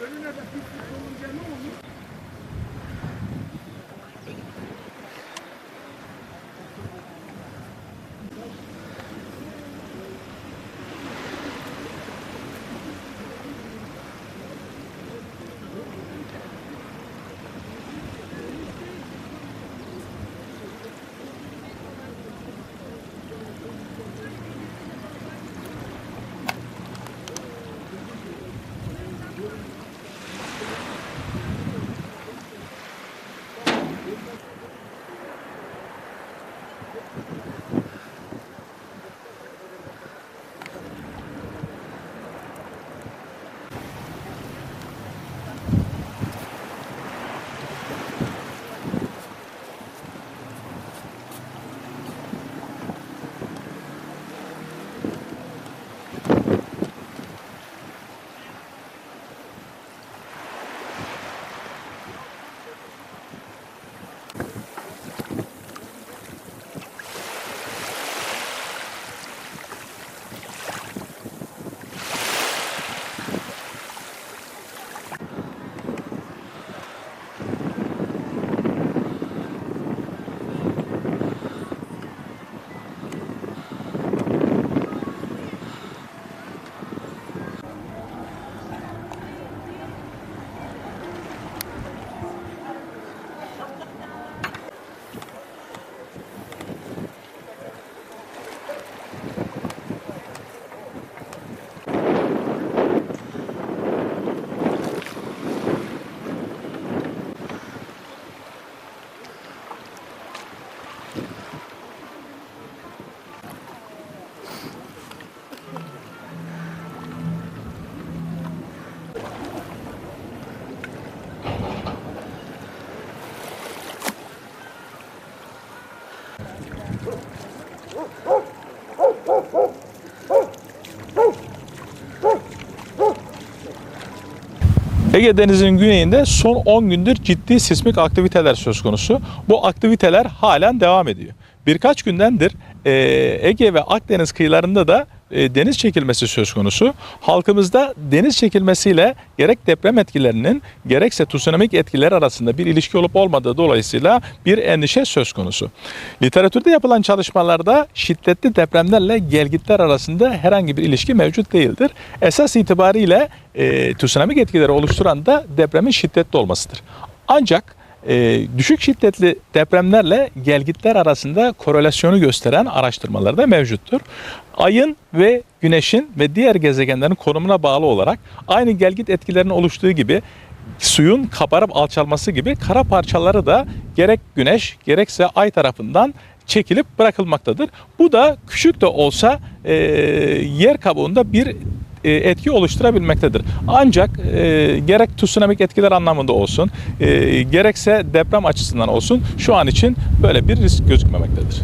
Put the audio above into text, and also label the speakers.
Speaker 1: Önüne de pislik olunca ne olur? Ege Denizi'nin güneyinde son 10 gündür ciddi sismik aktiviteler söz konusu. Bu aktiviteler halen devam ediyor. Birkaç gündendir Ege ve Akdeniz kıyılarında da e, deniz çekilmesi söz konusu. Halkımızda deniz çekilmesiyle gerek deprem etkilerinin gerekse tsunamik etkiler arasında bir ilişki olup olmadığı dolayısıyla bir endişe söz konusu. Literatürde yapılan çalışmalarda şiddetli depremlerle gelgitler arasında herhangi bir ilişki mevcut değildir. Esas itibariyle e, tsunamik etkileri oluşturan da depremin şiddetli olmasıdır. Ancak e, düşük şiddetli depremlerle gelgitler arasında korelasyonu gösteren araştırmalar da mevcuttur. Ayın ve güneşin ve diğer gezegenlerin konumuna bağlı olarak aynı gelgit etkilerinin oluştuğu gibi suyun kabarıp alçalması gibi kara parçaları da gerek güneş gerekse ay tarafından çekilip bırakılmaktadır. Bu da küçük de olsa e, yer kabuğunda bir e, etki oluşturabilmektedir. Ancak e, gerek tsunamik etkiler anlamında olsun, e, gerekse deprem açısından olsun şu an için böyle bir risk gözükmemektedir.